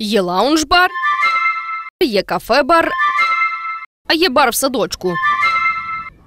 Є лаунж-бар, є кафе-бар, а є бар в садочку.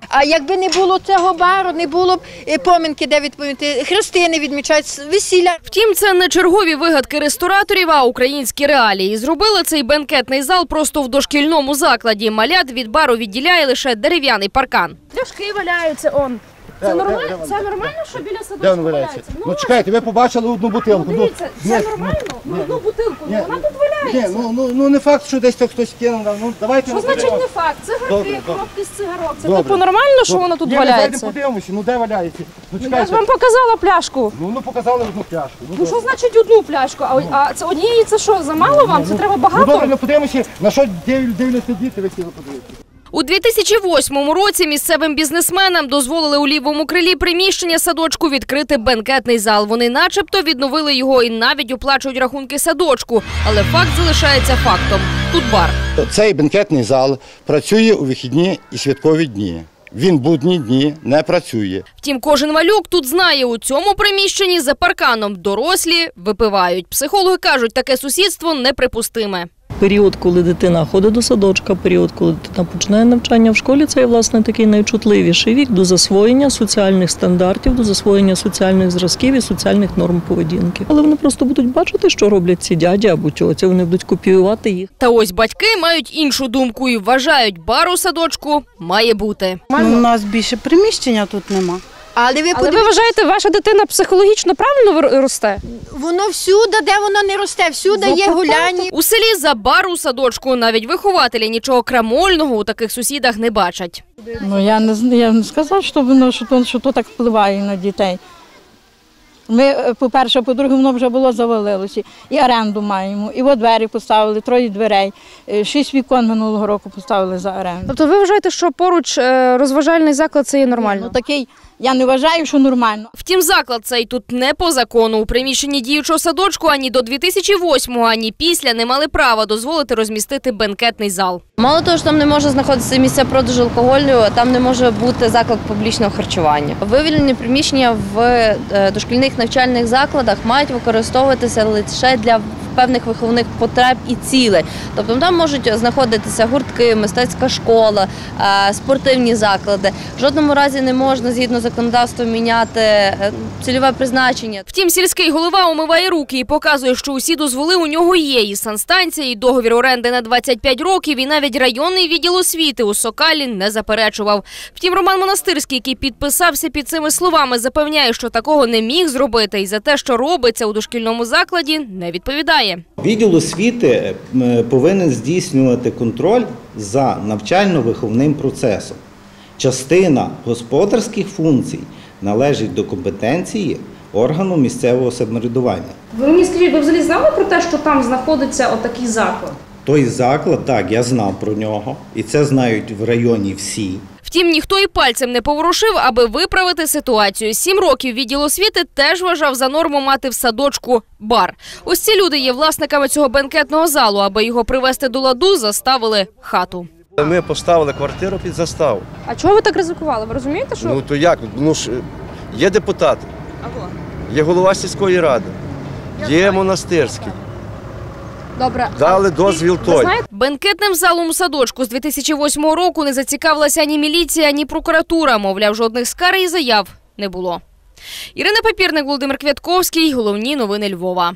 А якби не було цього бару, не було б е, поминки, де відповідати, хрестини відмічають, весілля. Втім, це не чергові вигадки рестораторів, а українські реалії. Зробили цей бенкетний зал просто в дошкільному закладі. Малят від бару відділяє лише дерев'яний паркан. Пляшки валяються он. Це нормально, це нормально, що біля Де садочку валяється? валяється? Ну чекайте, ви побачили одну бутилку. Ну, дивіться, ні, це нормально? Ну, одну бутилку, ну ні, вона тут Ні, валяється. ну, ну, ну не факт, що десь так хтось кинув. Ну давайте Що значить не факт? Цигарки, Добре, добре. коробки з цигарок. Це Добре. типу нормально, що воно тут Ні, ми зайдемо валяється? подивимося, ну де валяється? Ну Я ж чекайте. вам показала пляшку. Ну, ну показали одну пляшку. Ну, Ну добре. що значить одну пляшку? А, а це однієї це що, замало вам? Це треба Ну добре, багато? ми подивимося, на що див- дивляться діти, ви хотіли подивитися. У 2008 році місцевим бізнесменам дозволили у лівому крилі приміщення садочку відкрити бенкетний зал. Вони, начебто, відновили його і навіть оплачують рахунки садочку. Але факт залишається фактом. Тут бар. Цей бенкетний зал працює у вихідні і святкові дні. Він будні дні не працює. Втім, кожен малюк тут знає, у цьому приміщенні за парканом дорослі випивають. Психологи кажуть, таке сусідство неприпустиме. Період, коли дитина ходить до садочка, період, коли дитина починає навчання в школі, це є власне такий найчутливіший вік до засвоєння соціальних стандартів, до засвоєння соціальних зразків і соціальних норм поведінки. Але вони просто будуть бачити, що роблять ці дяді або тьоті. Вони будуть копіювати їх. Та ось батьки мають іншу думку і вважають, бар у садочку має бути. У нас більше приміщення тут нема. Але ви Але ви подивіться, вважаєте, ваша дитина психологічно правильно вир- росте? воно всюди, де воно не росте, всюди є гуляні. У селі Забар у садочку навіть вихователі нічого крамольного у таких сусідах не бачать. Ну я не зн- я не сказав, що воно що то, що то так впливає на дітей. Ми, е, по-перше, по-друге, воно вже було завалилося. І оренду маємо, і от двері поставили, троє дверей. Е, Шість вікон минулого року поставили за оренду. Тобто ви вважаєте, що поруч е, розважальний заклад це є нормально? Ну такий, я не вважаю, що нормально. Втім, заклад цей тут не по закону. У приміщенні діючого садочку ані до 2008-го, ані після не мали права дозволити розмістити бенкетний зал. Мало того, що там не може знаходитися місця продажу алкоголю, там не може бути заклад публічного харчування. Вивільнені приміщення в дошкільних навчальних закладах мають використовуватися лише для певних виховних потреб і цілей. Тобто там можуть знаходитися гуртки, мистецька школа, е, спортивні заклади. В жодному разі не можна згідно законодавства міняти е, цільове призначення. Втім, сільський голова умиває руки і показує, що усі дозволи у нього є. І санстанція, і договір оренди на 25 років, і навіть районний відділ освіти у Сокалі не заперечував. Втім, Роман Монастирський, який підписався під цими словами, запевняє, що такого не міг зробити, і за те, що робиться у дошкільному закладі, не відповідає. Відділ освіти е, повинен здійснювати контроль за навчально-виховним процесом. Частина господарських функцій належить до компетенції органу місцевого самоврядування. Ви мені скажіть, ви взагалі знали про те, що там знаходиться отакий заклад? Той заклад, так, я знав про нього, і це знають в районі всі. Втім, ніхто і пальцем не поворушив, аби виправити ситуацію. Сім років відділ освіти теж вважав за норму мати в садочку бар. Ось ці люди є власниками цього бенкетного залу. Аби його привести до ладу, заставили хату. Ми поставили квартиру під заставу. А чого ви так ризикували? Ви розумієте, що Ну то як? Ну ж є депутати, є голова сільської ради, є монастирський. Добре? Дали дозвіл той. Бенкетним залом у садочку з 2008 року не зацікавилася ні міліція, ні прокуратура. Мовляв, жодних скар і заяв не було. Ірина Папірник, Володимир Квятковський. Головні новини Львова.